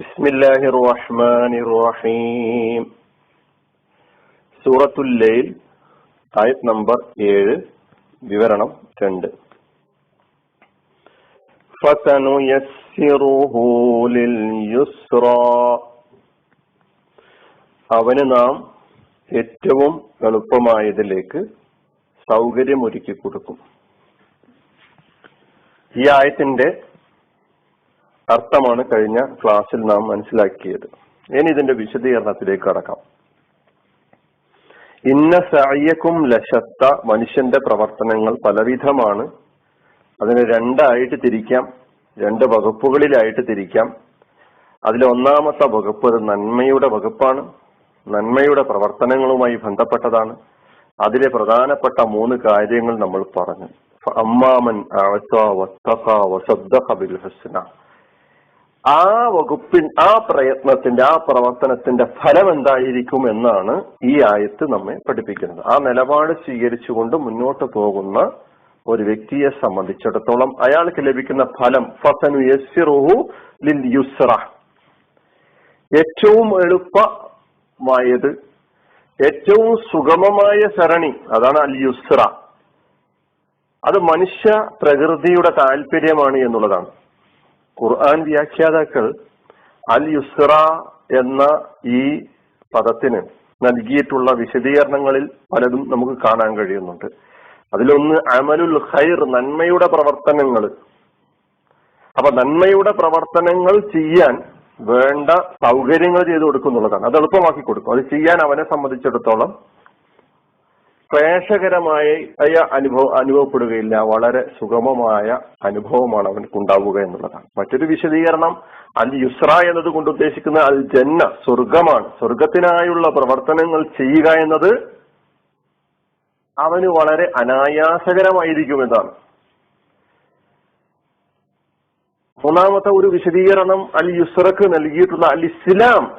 بسم الله الرحمن الرحيم സൂറത്തുൽ ലൈൽ ആയത് നമ്പർ 7 വിവരണം രണ്ട്. فسنيسره لليسرى അവന് നാം ഏറ്റവും എളുപ്പമായതിലേക്ക് സൗകര്യമൊരുക്കി കൊടുക്കും. ഈ ആയത്തിന്റെ അർത്ഥമാണ് കഴിഞ്ഞ ക്ലാസ്സിൽ നാം മനസ്സിലാക്കിയത്. ഇനി ഇതിന്റെ വിശദീകരണത്തിലേക്ക് കടക്കാം. ഇന്ന സയ്യക്കും ലശത്ത മനുഷ്യന്റെ പ്രവർത്തനങ്ങൾ പലവിധമാണ്. അതിനെ രണ്ടായിട്ട് തിരിക്കാം രണ്ട് വകുപ്പുകളിലായിട്ട് തിരിക്കാം. അതിലെ ഒന്നാമത്തെ വകുപ്പ് അത് നന്മയുടെ വകുപ്പാണ്. നന്മയുടെ പ്രവർത്തനങ്ങളുമായി ബന്ധപ്പെട്ടതാണ്. അതിലെ പ്രധാനപ്പെട്ട മൂന്ന് കാര്യങ്ങൾ നമ്മൾ പറഞ്ഞു. അമ്മാമൻ ബിൽ ഹുസ്ന ആ വകുപ്പിൻ ആ പ്രയത്നത്തിന്റെ ആ പ്രവർത്തനത്തിന്റെ ഫലം എന്തായിരിക്കും എന്നാണ് ഈ ആയത്ത് നമ്മെ പഠിപ്പിക്കുന്നത്. ആ നിലപാട് സ്വീകരിച്ചുകൊണ്ട് മുന്നോട്ട് പോകുന്ന ഒരു വ്യക്തിയെ സംബന്ധിച്ചിടത്തോളം അയാൾക്ക് ലഭിക്കുന്ന ഫലം ഫസനു യസ്സിറുഹു ലിൽ യുസ്ര ഏറ്റവും എളുപ്പമായത് ഏറ്റവും സുഗമമായ സരണി അതാണ് അൽ യുസ്ര അത് മനുഷ്യ പ്രകൃതിയുടെ താല്പര്യമാണ് എന്നുള്ളതാണ്. ഖുർആൻ വ്യാഖ്യാതാക്കൾ അൽ യുസ്ര എന്ന ഈ പദത്തിന് നൽകിയിട്ടുള്ള വിശദീകരണങ്ങളിൽ പലതും നമുക്ക് കാണാൻ കഴിയുന്നുണ്ട്. അതിലൊന്ന് അമലുൽ ഖൈർ നന്മയുടെ പ്രവർത്തനങ്ങൾ. അപ്പൊ നന്മയുടെ പ്രവർത്തനങ്ങൾ ചെയ്യാൻ വേണ്ട സൗകര്യങ്ങൾ ചെയ്തു കൊടുക്കുന്നുള്ളതാണ്. അത് എളുപ്പമാക്കി കൊടുക്കും. അത് ചെയ്യാൻ അവനെ സംബന്ധിച്ചിടത്തോളം ക്ലേശകരമായ അനുഭവം അനുഭവപ്പെടുകയില്ല. വളരെ സുഗമമായ അനുഭവമാണ് അവനക്ക് ഉണ്ടാവുക എന്നുള്ളതാണ്. മറ്റൊരു വിശദീകരണം അൽ യുസ്ര എന്നത് കൊണ്ട് ഉദ്ദേശിക്കുന്ന അൽ ജന്ന സ്വർഗമാണ് സ്വർഗത്തിനായുള്ള പ്രവർത്തനങ്ങൾ ചെയ്യുക എന്നത് അവന് വളരെ അനായാസകരമായിരിക്കും എന്നാണ് മൂന്നാമത്തെ ഒരു വിശദീകരണം അൽ യുസ്രക്ക് നൽകിയിട്ടുള്ള അൽ ഇസ്ലാം.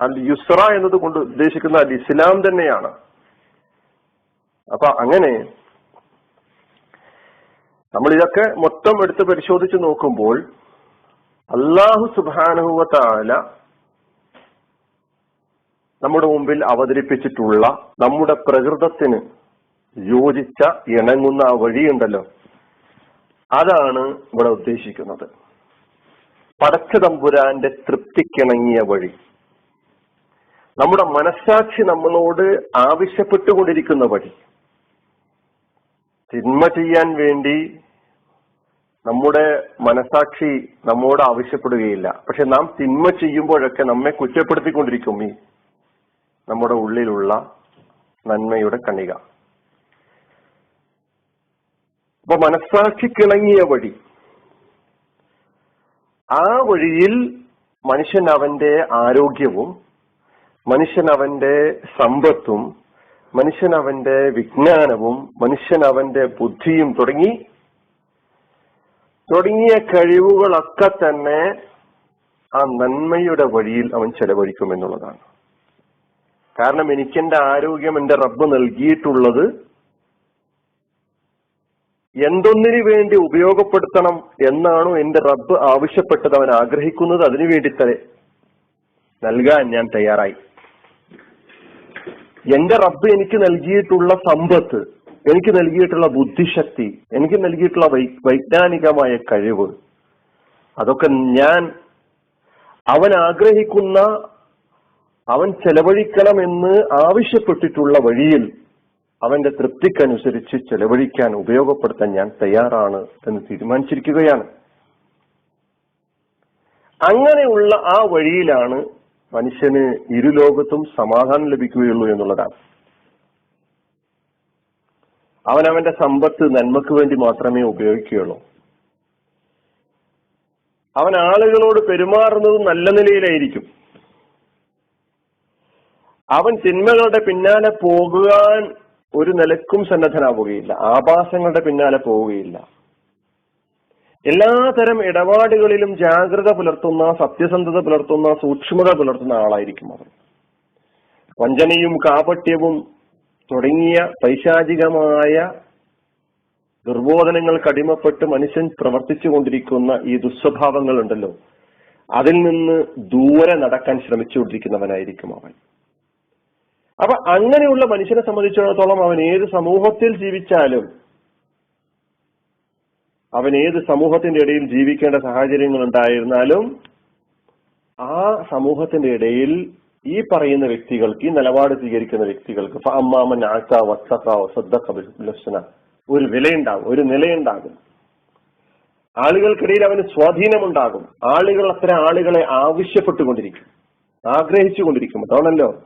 അൽ യുസ്ര എന്നത് കൊണ്ട് ഉദ്ദേശിക്കുന്ന അൽ ഇസ്ലാം തന്നെയാണ്. അപ്പൊ അങ്ങനെ നമ്മൾ ഇതൊക്കെ മൊത്തം എടുത്ത് പരിശോധിച്ച് നോക്കുമ്പോൾ അള്ളാഹു സുഭാനുഭവത്താല നമ്മുടെ മുമ്പിൽ അവതരിപ്പിച്ചിട്ടുള്ള നമ്മുടെ പ്രകൃതത്തിന് യോജിച്ച ഇണങ്ങുന്ന ആ വഴിയുണ്ടല്ലോ. അതാണ് ഇവിടെ ഉദ്ദേശിക്കുന്നത്. പടച്ച തമ്പുരാന്റെ തൃപ്തിക്കിണങ്ങിയ വഴി. നമ്മുടെ മനസ്സാക്ഷി നമ്മളോട് ആവശ്യപ്പെട്ടുകൊണ്ടിരിക്കുന്ന വഴി. തിന്മ ചെയ്യാൻ വേണ്ടി നമ്മുടെ മനസാക്ഷി നമ്മോട് ആവശ്യപ്പെടുകയില്ല. പക്ഷെ നാം തിന്മ ചെയ്യുമ്പോഴൊക്കെ നമ്മെ കുറ്റപ്പെടുത്തിക്കൊണ്ടിരിക്കും ഈ നമ്മുടെ ഉള്ളിലുള്ള നന്മയുടെ കണിക. അപ്പൊ മനസാക്ഷിക്കിണങ്ങിയ വഴി. ആ വഴിയിൽ മനുഷ്യൻ അവന്റെ ആരോഗ്യവും മനുഷ്യൻ അവന്റെ സമ്പത്തും മനുഷ്യൻ അവന്റെ വിജ്ഞാനവും മനുഷ്യൻ അവന്റെ ബുദ്ധിയും തുടങ്ങി തുടങ്ങിയ കഴിവുകളൊക്കെ തന്നെ ആ നന്മയുടെ വഴിയിൽ അവൻ ചെലവഴിക്കുമെന്നുള്ളതാണ് കാരണം എനിക്കെന്റെ ആരോഗ്യം എന്റെ റബ്ബ് നൽകിയിട്ടുള്ളത് എന്തൊന്നിനു വേണ്ടി ഉപയോഗപ്പെടുത്തണം എന്നാണോ എന്റെ റബ്ബ് ആവശ്യപ്പെട്ടത് അവൻ ആഗ്രഹിക്കുന്നത് അതിനു വേണ്ടി തന്നെ നൽകാൻ ഞാൻ തയ്യാറായി. എന്റെ റബ്ബ് എനിക്ക് നൽകിയിട്ടുള്ള സമ്പത്ത് എനിക്ക് നൽകിയിട്ടുള്ള ബുദ്ധിശക്തി എനിക്ക് നൽകിയിട്ടുള്ള വൈജ്ഞാനികമായ കഴിവ് അതൊക്കെ ഞാൻ അവൻ ആഗ്രഹിക്കുന്ന അവൻ ചെലവഴിക്കണമെന്ന് ആവശ്യപ്പെട്ടിട്ടുള്ള വഴിയിൽ അവന്റെ തൃപ്തിക്കനുസരിച്ച് ചെലവഴിക്കാൻ ഉപയോഗപ്പെടുത്താൻ ഞാൻ തയ്യാറാണ് എന്ന് തീരുമാനിച്ചിരിക്കുകയാണ്. അങ്ങനെയുള്ള ആ വഴിയിലാണ് മനുഷ്യന് ഇരുലോകത്തും സമാധാനം ലഭിക്കുകയുള്ളൂ എന്നുള്ളതാണ്. അവൻ അവന്റെ സമ്പത്ത് നന്മക്ക് വേണ്ടി മാത്രമേ ഉപയോഗിക്കുകയുള്ളൂ. അവൻ ആളുകളോട് പെരുമാറുന്നത് നല്ല നിലയിലായിരിക്കും. അവൻ തിന്മകളുടെ പിന്നാലെ പോകുവാൻ ഒരു നിലക്കും സന്നദ്ധനാവുകയില്ല. ആഭാസങ്ങളുടെ പിന്നാലെ പോവുകയില്ല എല്ലാതരം ഇടപാടുകളിലും ജാഗ്രത പുലർത്തുന്ന സത്യസന്ധത പുലർത്തുന്ന സൂക്ഷ്മത പുലർത്തുന്ന ആളായിരിക്കും അവർ. വഞ്ചനയും കാപട്യവും തുടങ്ങിയ പൈശാചികമായ ദുർബോധനങ്ങൾക്ക് അടിമപ്പെട്ട് മനുഷ്യൻ പ്രവർത്തിച്ചു കൊണ്ടിരിക്കുന്ന ഈ ദുസ്വഭാവങ്ങൾ ഉണ്ടല്ലോ അതിൽ നിന്ന് ദൂരെ നടക്കാൻ ശ്രമിച്ചുകൊണ്ടിരിക്കുന്നവനായിരിക്കും അവൻ. അപ്പൊ അങ്ങനെയുള്ള മനുഷ്യനെ സംബന്ധിച്ചിടത്തോളം അവൻ ഏത് സമൂഹത്തിൽ ജീവിച്ചാലും അവൻ ഏത് സമൂഹത്തിന്റെ ഇടയിൽ ജീവിക്കേണ്ട സാഹചര്യങ്ങൾ ഉണ്ടായിരുന്നാലും ആ സമൂഹത്തിന്റെ ഇടയിൽ ഈ പറയുന്ന വ്യക്തികൾക്ക് ഈ നിലപാട് സ്വീകരിക്കുന്ന വ്യക്തികൾക്ക് അമ്മാമൻ ആക്ക വസ്തക്ക വസദ്ദ ഒരു വിലയുണ്ടാകും ഒരു നിലയുണ്ടാകും. ആളുകൾക്കിടയിൽ അവന് സ്വാധീനമുണ്ടാകും. ആളുകൾ അത്ര ആളുകളെ ആവശ്യപ്പെട്ടുകൊണ്ടിരിക്കും ആഗ്രഹിച്ചുകൊണ്ടിരിക്കും. അതാണല്ലോ?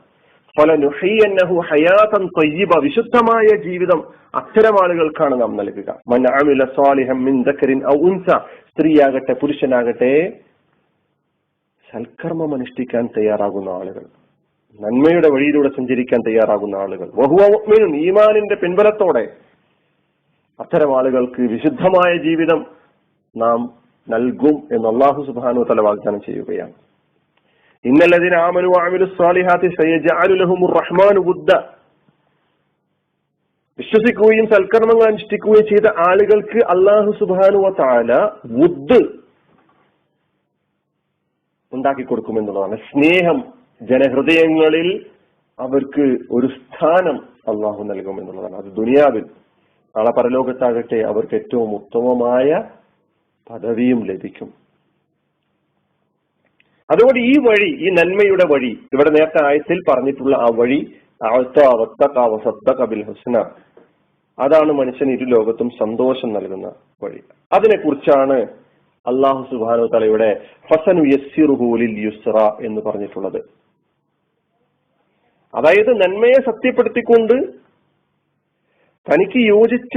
പല നുഹയ്യന്നഹു ഹയാതൻ തൊയ്യബ വിശുദ്ധമായ ജീവിതം അത്തരം ആളുകൾക്കാണ് നാം നൽകുക. മൻ ദക്കരിൻ ഔ സ്ത്രീയാകട്ടെ പുരുഷനാകട്ടെ സൽക്കർമ്മം അനുഷ്ഠിക്കാൻ തയ്യാറാകുന്ന ആളുകൾ നന്മയുടെ വഴിയിലൂടെ സഞ്ചരിക്കാൻ തയ്യാറാകുന്ന ആളുകൾ ബഹുവിനും ഈമാനിന്റെ പിൻബലത്തോടെ അത്തരം ആളുകൾക്ക് വിശുദ്ധമായ ജീവിതം നാം നൽകും എന്ന് അള്ളാഹു സുബാനു തല വാഗ്ദാനം ചെയ്യുകയാണ്. റഹ്മാനു വിശ്വസിക്കുകയും സൽക്കർമ്മങ്ങൾ അനുഷ്ഠിക്കുകയും ചെയ്ത ആളുകൾക്ക് അള്ളാഹു സുബാനു താല വുദ് ഉണ്ടാക്കി കൊടുക്കുമെന്നുള്ളതാണ്. സ്നേഹം ജനഹൃദയങ്ങളിൽ അവർക്ക് ഒരു സ്ഥാനം അള്ളാഹു നൽകുമെന്നുള്ളതാണ്. അത് ദുനിയാവിൽ നാളെ പരലോകത്താകട്ടെ അവർക്ക് ഏറ്റവും ഉത്തമമായ പദവിയും ലഭിക്കും. അതുകൊണ്ട് ഈ വഴി ഈ നന്മയുടെ വഴി ഇവിടെ നേരത്തെ ആയത്തിൽ പറഞ്ഞിട്ടുള്ള ആ വഴി കബിൽ ഹുസ്ന അതാണ് മനുഷ്യൻ ഇരു ലോകത്തും സന്തോഷം നൽകുന്ന വഴി. അതിനെക്കുറിച്ചാണ് അള്ളാഹു സുബാനു തലയുടെ ഫസനു യസ്സിറുഹൂലിൽ യുസ്ര എന്ന് പറഞ്ഞിട്ടുള്ളത്. അതായത് നന്മയെ സത്യപ്പെടുത്തിക്കൊണ്ട് തനിക്ക് യോജിച്ച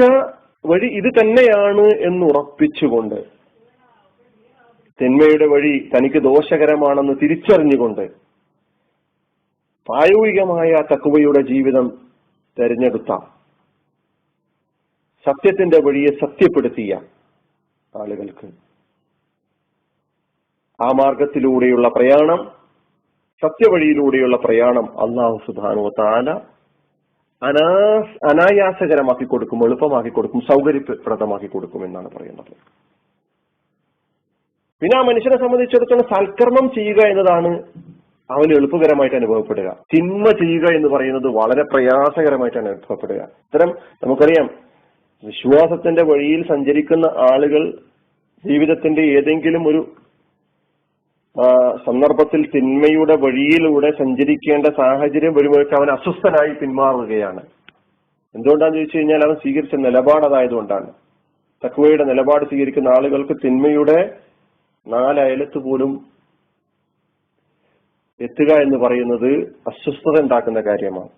വഴി ഇത് തന്നെയാണ് എന്ന് ഉറപ്പിച്ചുകൊണ്ട് തിന്മയുടെ വഴി തനിക്ക് ദോഷകരമാണെന്ന് തിരിച്ചറിഞ്ഞുകൊണ്ട് പ്രായോഗികമായ തക്കുവയുടെ ജീവിതം തെരഞ്ഞെടുത്ത സത്യത്തിന്റെ വഴിയെ സത്യപ്പെടുത്തിയ ആളുകൾക്ക്. ആ മാർഗത്തിലൂടെയുള്ള പ്രയാണം സത്യവഴിയിലൂടെയുള്ള പ്രയാണം അള്ളാഹു സുധാനോ താല അനാസ് അനായാസകരമാക്കി കൊടുക്കും എളുപ്പമാക്കി കൊടുക്കും സൗകര്യപ്രദമാക്കി കൊടുക്കും എന്നാണ് പറയുന്നത്. പിന്നെ ആ മനുഷ്യനെ സംബന്ധിച്ചിടത്തോളം സൽക്കർമ്മം ചെയ്യുക എന്നതാണ് അവന് എളുപ്പകരമായിട്ട് അനുഭവപ്പെടുക. തിന്മ ചെയ്യുക എന്ന് പറയുന്നത് വളരെ പ്രയാസകരമായിട്ടാണ് അനുഭവപ്പെടുക. ഇത്തരം നമുക്കറിയാം വിശ്വാസത്തിന്റെ വഴിയിൽ സഞ്ചരിക്കുന്ന ആളുകൾ ജീവിതത്തിന്റെ ഏതെങ്കിലും ഒരു സന്ദർഭത്തിൽ തിന്മയുടെ വഴിയിലൂടെ സഞ്ചരിക്കേണ്ട സാഹചര്യം വരുമ്പോഴേക്ക് അവൻ അസ്വസ്ഥനായി പിന്മാറുകയാണ്. എന്തുകൊണ്ടാന്ന് ചോദിച്ചു കഴിഞ്ഞാൽ അവൻ സ്വീകരിച്ച നിലപാട് അതായതുകൊണ്ടാണ് തക്വയുടെ നിലപാട് സ്വീകരിക്കുന്ന ആളുകൾക്ക് തിന്മയുടെ നാലയലത്ത് പോലും എത്തുക എന്ന് പറയുന്നത് അസ്വസ്ഥത ഉണ്ടാക്കുന്ന കാര്യമാണ്.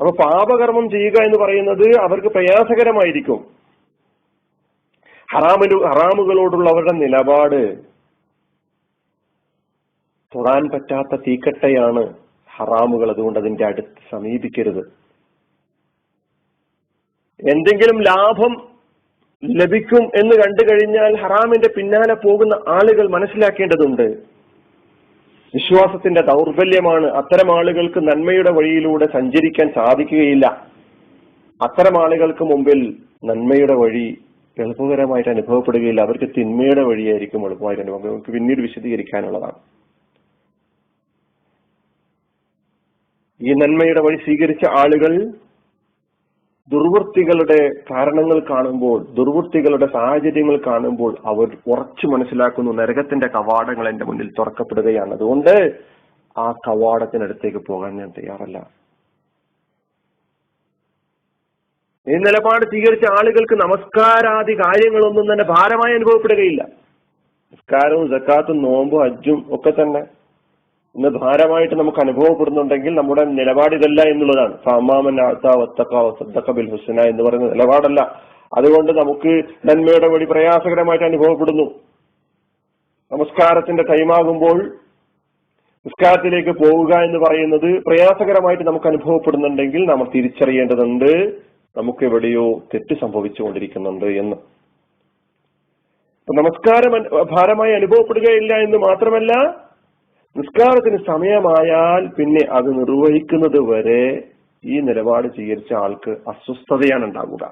അപ്പൊ പാപകർമ്മം ചെയ്യുക എന്ന് പറയുന്നത് അവർക്ക് പ്രയാസകരമായിരിക്കും. ഹറാമിലു ഹറാമുകളോടുള്ള അവരുടെ നിലപാട് തൊടാൻ പറ്റാത്ത തീക്കട്ടയാണ് ഹറാമുകൾ അതുകൊണ്ട് അതിന്റെ അടുത്ത് സമീപിക്കരുത്. എന്തെങ്കിലും ലാഭം ലഭിക്കും എന്ന് കണ്ടു കഴിഞ്ഞാൽ ഹറാമിന്റെ പിന്നാലെ പോകുന്ന ആളുകൾ മനസ്സിലാക്കേണ്ടതുണ്ട്. വിശ്വാസത്തിന്റെ ദൗർബല്യമാണ് അത്തരം ആളുകൾക്ക് നന്മയുടെ വഴിയിലൂടെ സഞ്ചരിക്കാൻ സാധിക്കുകയില്ല. അത്തരം ആളുകൾക്ക് മുമ്പിൽ നന്മയുടെ വഴി എളുപ്പകരമായിട്ട് അനുഭവപ്പെടുകയില്ല. അവർക്ക് തിന്മയുടെ വഴിയായിരിക്കും എളുപ്പമായിട്ട് അനുഭവം. നമുക്ക് പിന്നീട് വിശദീകരിക്കാനുള്ളതാണ്. ഈ നന്മയുടെ വഴി സ്വീകരിച്ച ആളുകൾ ദുർവൃത്തികളുടെ കാരണങ്ങൾ കാണുമ്പോൾ ദുർവൃത്തികളുടെ സാഹചര്യങ്ങൾ കാണുമ്പോൾ അവർ ഉറച്ചു മനസ്സിലാക്കുന്നു നരകത്തിന്റെ കവാടങ്ങൾ എന്റെ മുന്നിൽ തുറക്കപ്പെടുകയാണ്. അതുകൊണ്ട് ആ കവാടത്തിനടുത്തേക്ക് പോകാൻ ഞാൻ തയ്യാറല്ല. ഈ നിലപാട് സ്വീകരിച്ച ആളുകൾക്ക് നമസ്കാരാദി കാര്യങ്ങളൊന്നും തന്നെ ഭാരമായി അനുഭവപ്പെടുകയില്ല. നമസ്കാരവും ജക്കാത്തും നോമ്പും അജ്ജും ഒക്കെ തന്നെ ഇന്ന് ഭാരമായിട്ട് നമുക്ക് അനുഭവപ്പെടുന്നുണ്ടെങ്കിൽ നമ്മുടെ നിലപാട് ഇതല്ല എന്നുള്ളതാണ്. ഫാമാമൻ ബിൽ ഹുസന എന്ന് പറയുന്ന നിലപാടല്ല. അതുകൊണ്ട് നമുക്ക് നന്മയുടെ വഴി പ്രയാസകരമായിട്ട് അനുഭവപ്പെടുന്നു. നമസ്കാരത്തിന്റെ ടൈമാകുമ്പോൾ നിസ്കാരത്തിലേക്ക് പോവുക എന്ന് പറയുന്നത് പ്രയാസകരമായിട്ട് നമുക്ക് അനുഭവപ്പെടുന്നുണ്ടെങ്കിൽ നമ്മൾ തിരിച്ചറിയേണ്ടതുണ്ട് നമുക്ക് എവിടെയോ തെറ്റ് സംഭവിച്ചുകൊണ്ടിരിക്കുന്നുണ്ട് എന്ന്. നമസ്കാരം ഭാരമായി അനുഭവപ്പെടുകയില്ല എന്ന് മാത്രമല്ല നിസ്കാരത്തിന് സമയമായാൽ പിന്നെ അത് നിർവഹിക്കുന്നത് വരെ ഈ നിലപാട് സ്വീകരിച്ച ആൾക്ക് അസ്വസ്ഥതയാണ് ഉണ്ടാകുക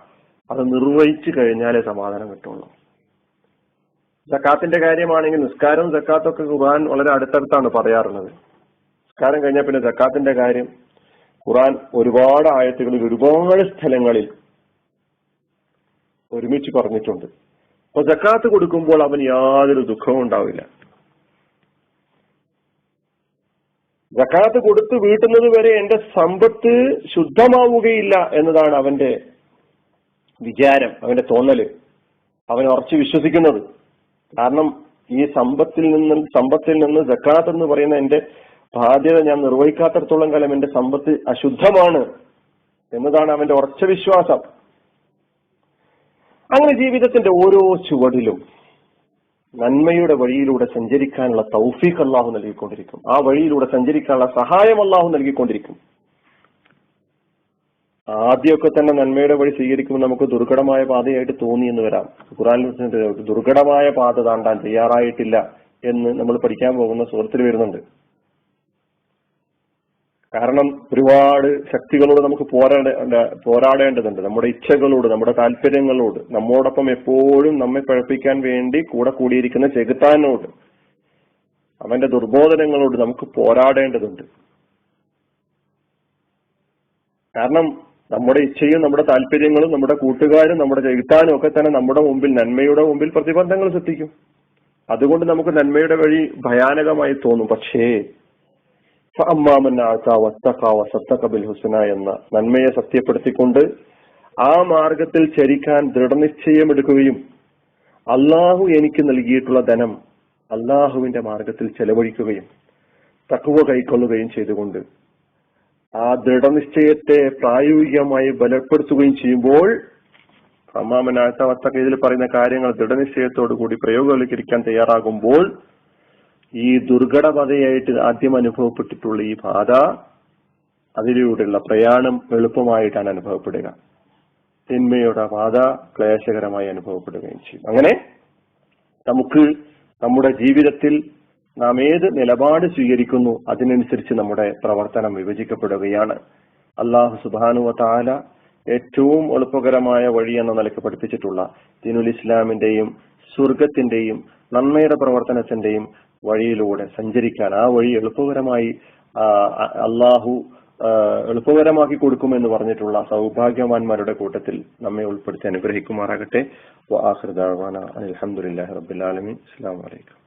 അത് നിർവഹിച്ചു കഴിഞ്ഞാലേ സമാധാനം കിട്ടുള്ളൂ. ജക്കാത്തിന്റെ കാര്യമാണെങ്കിൽ നിസ്കാരവും ജക്കാത്തൊക്കെ ഖുർആൻ വളരെ അടുത്തടുത്താണ് പറയാറുള്ളത്. നിസ്കാരം കഴിഞ്ഞാൽ പിന്നെ സക്കാത്തിന്റെ കാര്യം ഖുർആൻ ഒരുപാട് ആയത്തുകളിൽ ഒരുപാട് സ്ഥലങ്ങളിൽ ഒരുമിച്ച് പറഞ്ഞിട്ടുണ്ട്. അപ്പൊ ജക്കാത്ത് കൊടുക്കുമ്പോൾ അവന് യാതൊരു ദുഃഖവും ഉണ്ടാവില്ല. ജക്കാത്ത് കൊടുത്ത് വീട്ടുന്നത് വരെ എന്റെ സമ്പത്ത് ശുദ്ധമാവുകയില്ല എന്നതാണ് അവന്റെ വിചാരം അവന്റെ തോന്നൽ. അവൻ ഉറച്ചു വിശ്വസിക്കുന്നത്. കാരണം ഈ സമ്പത്തിൽ നിന്നും സമ്പത്തിൽ നിന്ന് ജക്കാത്ത് എന്ന് പറയുന്ന എന്റെ ബാധ്യത ഞാൻ നിർവഹിക്കാത്തടത്തോളം കാലം എന്റെ സമ്പത്ത് അശുദ്ധമാണ് എന്നതാണ് അവന്റെ ഉറച്ച വിശ്വാസം. അങ്ങനെ ജീവിതത്തിന്റെ ഓരോ ചുവടിലും നന്മയുടെ വഴിയിലൂടെ സഞ്ചരിക്കാനുള്ള തൗഫീഖ് അള്ളാഹു നൽകിക്കൊണ്ടിരിക്കും. ആ വഴിയിലൂടെ സഞ്ചരിക്കാനുള്ള സഹായം അള്ളാഹു നൽകിക്കൊണ്ടിരിക്കും. ആദ്യമൊക്കെ തന്നെ നന്മയുടെ വഴി സ്വീകരിക്കുമ്പോൾ നമുക്ക് ദുർഘടമായ പാതയായിട്ട് തോന്നി എന്ന് വരാം. ഖുറാനിൽ ദുർഘടമായ പാത താണ്ടാൻ തയ്യാറായിട്ടില്ല എന്ന് നമ്മൾ പഠിക്കാൻ പോകുന്ന സുഹൃത്തിൽ വരുന്നുണ്ട്. കാരണം ഒരുപാട് ശക്തികളോട് നമുക്ക് പോരാടേണ്ട പോരാടേണ്ടതുണ്ട്. നമ്മുടെ ഇച്ഛകളോട് നമ്മുടെ താല്പര്യങ്ങളോട് നമ്മോടൊപ്പം എപ്പോഴും നമ്മെ പഴപ്പിക്കാൻ വേണ്ടി കൂടെ കൂടിയിരിക്കുന്ന ചെകുത്താനോട് അവന്റെ ദുർബോധനങ്ങളോട് നമുക്ക് പോരാടേണ്ടതുണ്ട്. കാരണം നമ്മുടെ ഇച്ഛയും നമ്മുടെ താല്പര്യങ്ങളും നമ്മുടെ കൂട്ടുകാരും നമ്മുടെ ചെകുത്താനും ഒക്കെ തന്നെ നമ്മുടെ മുമ്പിൽ നന്മയുടെ മുമ്പിൽ പ്രതിബന്ധങ്ങൾ സൃഷ്ടിക്കും. അതുകൊണ്ട് നമുക്ക് നന്മയുടെ വഴി ഭയാനകമായി തോന്നും. പക്ഷേ ഹുസന എന്ന നന്മയെ സത്യപ്പെടുത്തിക്കൊണ്ട് ആ മാർഗത്തിൽ ചരിക്കാൻ ദൃഢനിശ്ചയമെടുക്കുകയും അള്ളാഹു എനിക്ക് നൽകിയിട്ടുള്ള ധനം അള്ളാഹുവിന്റെ മാർഗത്തിൽ ചെലവഴിക്കുകയും തക്കുവ കൈക്കൊള്ളുകയും ചെയ്തുകൊണ്ട് ആ ദൃഢനിശ്ചയത്തെ പ്രായോഗികമായി ബലപ്പെടുത്തുകയും ചെയ്യുമ്പോൾ അമ്മാമനാഴ്ച ഇതിൽ പറയുന്ന കാര്യങ്ങൾ ദൃഢനിശ്ചയത്തോടു കൂടി പ്രയോഗവൽക്കരിക്കാൻ തയ്യാറാകുമ്പോൾ ഈ ദുർഘടപതയായിട്ട് ആദ്യം അനുഭവപ്പെട്ടിട്ടുള്ള ഈ പാത അതിലൂടെയുള്ള പ്രയാണം എളുപ്പമായിട്ടാണ് അനുഭവപ്പെടുക. തിന്മയുടെ പാത ക്ലേശകരമായി അനുഭവപ്പെടുകയും ചെയ്യും. അങ്ങനെ നമുക്ക് നമ്മുടെ ജീവിതത്തിൽ നാം ഏത് നിലപാട് സ്വീകരിക്കുന്നു അതിനനുസരിച്ച് നമ്മുടെ പ്രവർത്തനം വിഭജിക്കപ്പെടുകയാണ്. അള്ളാഹു സുബാനുവ താല ഏറ്റവും എളുപ്പകരമായ വഴി എന്ന നിലയ്ക്ക് പഠിപ്പിച്ചിട്ടുള്ള ദിനുൽ ഇസ്ലാമിന്റെയും സ്വർഗത്തിന്റെയും നന്മയുടെ പ്രവർത്തനത്തിന്റെയും വഴിയിലൂടെ സഞ്ചരിക്കാൻ. ആ വഴി എളുപ്പകരമായി അള്ളാഹു എളുപ്പകരമാക്കി കൊടുക്കുമെന്ന് പറഞ്ഞിട്ടുള്ള സൗഭാഗ്യവാന്മാരുടെ കൂട്ടത്തിൽ നമ്മെ ഉൾപ്പെടുത്തി അനുഗ്രഹിക്കുമാറാകട്ടെ. അലഹമുല്ലാ റബുലാലമി അസ്സാം വലൈക്കും